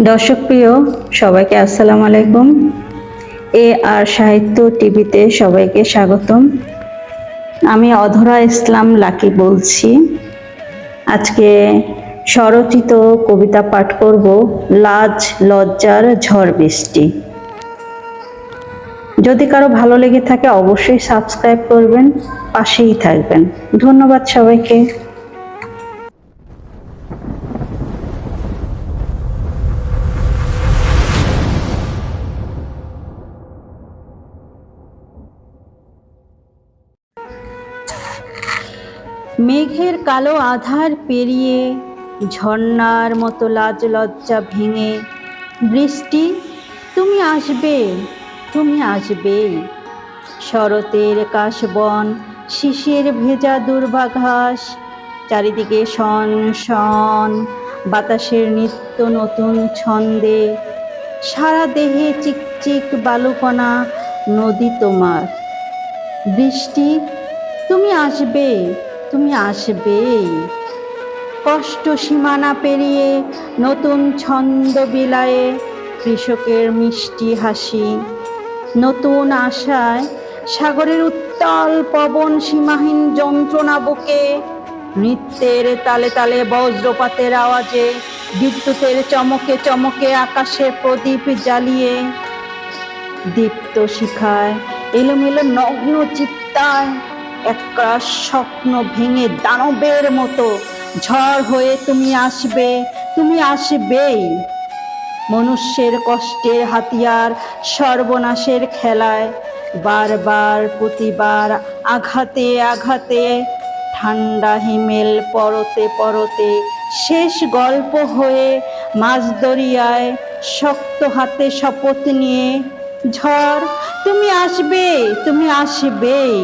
দর্শক প্রিয়, সবাইকে আসসালামু আলাইকুম। এ আর সাহিত্য টিভিতে সবাইকে স্বাগতম। আমি অধরা ইসলাম লাকি বলছি। আজকে স্বরচিত কবিতা পাঠ করব লাজ, লজ্জার ঝড় বৃষ্টি। যদি কারও ভালো লেগে থাকে অবশ্যই সাবস্ক্রাইব করবেন, পাশেই থাকবেন। ধন্যবাদ সবাইকে। মেঘের কালো আধার পেরিয়ে ঝর্ণার মতো লাজ লজ্জা ভেঙে, বৃষ্টি, তুমি আসবে তুমি আসবে। শরতের কাশবন, শিশির ভেজা দুর্বাঘাস, চারিদিকে শন শন, বাতাসের নিত্য নতুন ছন্দে। সারা দেহে চিকচিক বালুকণা নদী তোমার। বৃষ্টি, তুমি আসবে তুমি আসবেই কষ্ট সীমানা পেরিয়ে নতুন ছন্দ বিলায়ে কৃষকের মিষ্টি হাসি। নতুন আশায় সাগরের উত্তাল পবন সীমাহীন যন্ত্রণা বুকে, নৃত্যের তালে তালে বজ্রপাতের আওয়াজে, বিদ্যুতের চমকে চমকে আকাশে প্রদীপ জ্বালিয়ে। দীপ্ত শিখায় এলোমেলো নগ্ন চিত্তায় একটা স্বপ্ন ভেঙে দানবের মতো। ঝড় হয়ে তুমি আসবে, তুমি আসবেই। মনুষ্যের কষ্টের হাতিয়ার সর্বনাশের খেলায়। বারবার, প্রতিবার, আঘাতে আঘাতে, ঠান্ডা হিমেল পরতে পরতে শেষ গল্প হয়ে মাঝ দরিয়ায় শক্ত হাতে শপথ নিয়ে, ঝড়, তুমি আসবে, তুমি আসবেই।